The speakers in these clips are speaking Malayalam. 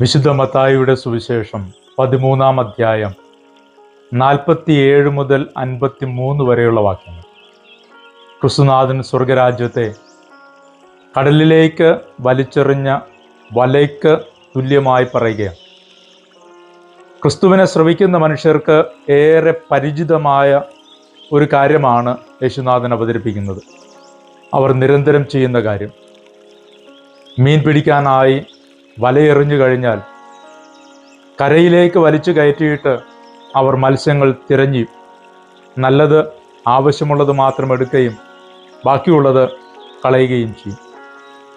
വിശുദ്ധ മത്തായിയുടെ സുവിശേഷം പതിമൂന്നാം അധ്യായം നാൽപ്പത്തിയേഴ് മുതൽ അൻപത്തി മൂന്ന് വരെയുള്ള വാക്യങ്ങൾ. ക്രിസ്തുനാഥൻ സ്വർഗരാജ്യത്തെ കടലിലേക്ക് വലിച്ചെറിഞ്ഞ വലയ്ക്ക് തുല്യമായി പറയുകയാണ്. ക്രിസ്തുവിനെ ശ്രവിക്കുന്ന മനുഷ്യർക്ക് ഏറെ പരിചിതമായ ഒരു കാര്യമാണ് യേശുനാഥൻ അവതരിപ്പിക്കുന്നത്. അവർ നിരന്തരം ചെയ്യുന്ന കാര്യം മീൻ പിടിക്കാനായി വലയെറിഞ്ഞു കഴിഞ്ഞാൽ കരയിലേക്ക് വലിച്ചു കയറ്റിയിട്ട് അവർ മത്സ്യങ്ങൾ തിരഞ്ഞി. നല്ലത് ആവശ്യമുള്ളത് മാത്രം എടുക്കുകയും ബാക്കിയുള്ളത് കളയുകയും ചെയ്യും.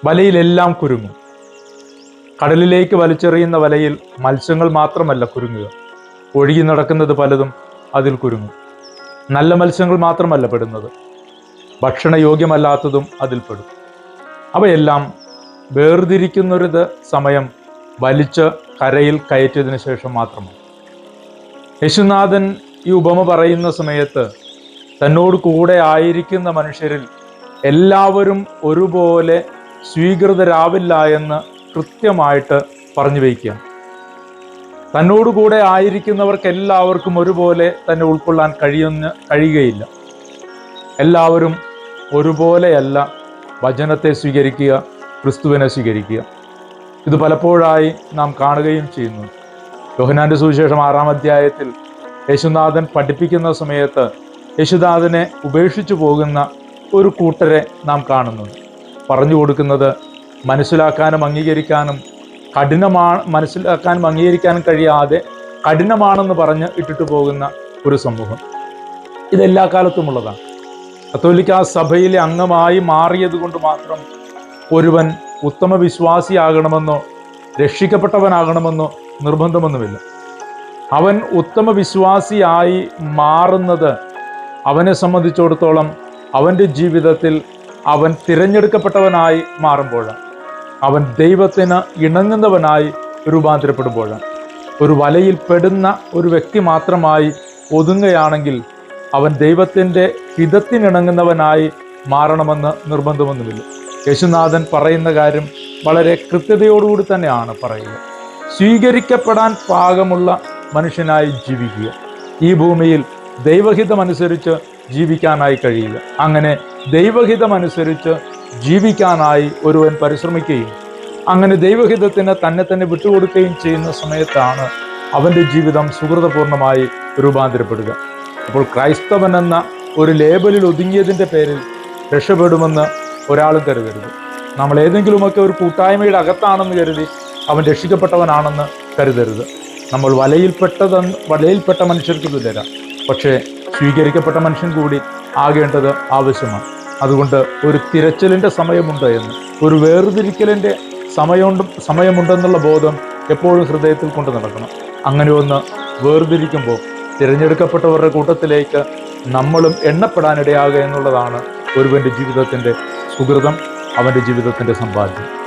വലയിലെല്ലാം കുരുങ്ങും. കടലിലേക്ക് വലിച്ചെറിയുന്ന വലയിൽ മത്സ്യങ്ങൾ മാത്രമല്ല കുരുങ്ങുക. ഒഴുകി നടക്കുന്നത് പലതും അതിൽ കുരുങ്ങും. നല്ല മത്സ്യങ്ങൾ മാത്രമല്ല പെടുന്നത്. ഭക്ഷണയോഗ്യമല്ലാത്തതും അതിൽ പെടും. അവയെല്ലാം വേർതിരിക്കുന്നൊരു സമയം വലിച്ച് കരയിൽ കയറ്റിയതിനു ശേഷം മാത്രമാണ്. യേശുനാഥൻ ഈ ഉപമ പറയുന്ന സമയത്ത് തന്നോട് കൂടെ ആയിരിക്കുന്ന മനുഷ്യരിൽ എല്ലാവരും ഒരുപോലെ സ്വീകൃതരാവില്ല എന്ന് കൃത്യമായിട്ട് പറഞ്ഞു വയ്ക്കുക തന്നോട് കൂടെ ആയിരിക്കുന്നവർക്ക് എല്ലാവർക്കും ഒരുപോലെ തന്നെ ഉൾക്കൊള്ളാൻ കഴിയുന്ന കഴിയുകയില്ല. എല്ലാവരും ഒരുപോലെയല്ല വചനത്തെ സ്വീകരിക്കുക ക്രിസ്തുവിനെ സ്വീകരിക്കുക. ഇത് പലപ്പോഴായി നാം കാണുകയും ചെയ്യുന്നു. യോഹനാന്റെ സുവിശേഷം ആറാം അധ്യായത്തിൽ യേശുനാഥൻ പഠിപ്പിക്കുന്ന സമയത്ത് യേശുനാഥനെ ഉപേക്ഷിച്ചു പോകുന്ന ഒരു കൂട്ടരെ നാം കാണുന്നു. പറഞ്ഞു കൊടുക്കുന്നത് മനസ്സിലാക്കാനും അംഗീകരിക്കാനും കഠിനമാണ് മനസ്സിലാക്കാനും അംഗീകരിക്കാനും കഴിയാതെ കഠിനമാണെന്ന് പറഞ്ഞ് ഇട്ടിട്ട് പോകുന്ന ഒരു സമൂഹം. ഇതെല്ലാ കാലത്തുമുള്ളതാണ്. കത്തോലിക്ക സഭയിലെ അംഗമായി മാറിയത് കൊണ്ട് മാത്രം ഒരുവൻ ഉത്തമ വിശ്വാസിയാകണമെന്നോ രക്ഷിക്കപ്പെട്ടവനാകണമെന്നോ നിർബന്ധമൊന്നുമില്ല. അവൻ ഉത്തമ വിശ്വാസിയായി മാറുന്നത് അവനെ സംബന്ധിച്ചിടത്തോളം അവന്റെ ജീവിതത്തിൽ അവൻ തിരഞ്ഞെടുക്കപ്പെട്ടവനായി മാറുമ്പോഴാണ്. അവൻ ദൈവത്തിന് ഇണങ്ങുന്നവനായി രൂപാന്തരപ്പെടുമ്പോഴാണ്. ഒരു വലയിൽ പെടുന്ന ഒരു വ്യക്തി മാത്രമായി ഒതുങ്ങുകയാണെങ്കിൽ അവൻ ദൈവത്തിന്റെ ഹിതത്തിനിണങ്ങുന്നവനായി മാറണമെന്ന് നിർബന്ധമൊന്നുമില്ല. യേശുനാഥൻ പറയുന്ന കാര്യം വളരെ കൃത്യതയോടുകൂടി തന്നെയാണ് പറയുക. സ്വീകരിക്കപ്പെടാൻ പാകമുള്ള മനുഷ്യനായി ജീവിക്കുക. ഈ ഭൂമിയിൽ ദൈവഹിതമനുസരിച്ച് ജീവിക്കാനായി കഴിയുക. അങ്ങനെ ദൈവഹിതമനുസരിച്ച് ജീവിക്കാനായി ഒരുവൻ പരിശ്രമിക്കുകയും അങ്ങനെ ദൈവഹിതത്തിന് തന്നെ തന്നെ വിട്ടുകൊടുക്കുകയും ചെയ്യുന്ന സമയത്താണ് അവന്റെ ജീവിതം സുഹൃതപൂർണമായി രൂപാന്തരപ്പെടുക. അപ്പോൾ ക്രൈസ്തവൻ എന്ന ഒരു ലേബലിൽ ഒതുങ്ങിയതിന്റെ പേരിൽ രക്ഷപ്പെടുമെന്ന് ഒരാളും കരുതരുത്. നമ്മൾ ഏതെങ്കിലുമൊക്കെ ഒരു കൂട്ടായ്മയുടെ അകത്താണെന്ന് കരുതി അവൻ രക്ഷിക്കപ്പെട്ടവനാണെന്ന് കരുതരുത്. നമ്മൾ വലയിൽപ്പെട്ടതെന്ന് വലയിൽപ്പെട്ട മനുഷ്യർക്ക് തുല്യരാം. പക്ഷേ സ്വീകരിക്കപ്പെട്ട മനുഷ്യൻ കൂടി ആകേണ്ടത് ആവശ്യമാണ്. അതുകൊണ്ട് ഒരു തിരച്ചിലിന്റെ സമയമുണ്ട് എന്ന് ഒരു വേർതിരിക്കലിന്റെ സമയമുണ്ട് സമയമുണ്ടെന്നുള്ള ബോധം എപ്പോഴും ഹൃദയത്തിൽ കൊണ്ട് നടക്കണം. അങ്ങനെ ഒന്ന് വേർതിരിക്കുമ്പോൾ തിരഞ്ഞെടുക്കപ്പെട്ടവരുടെ കൂട്ടത്തിലേക്ക് നമ്മളും എണ്ണപ്പെടാനിടയാകുക എന്നുള്ളതാണ് ഒരുവന്റെ ജീവിതത്തിന്റെ സുഹൃതം അവന്റെ ജീവിതത്തിന്റെ സമ്പാദ്യം.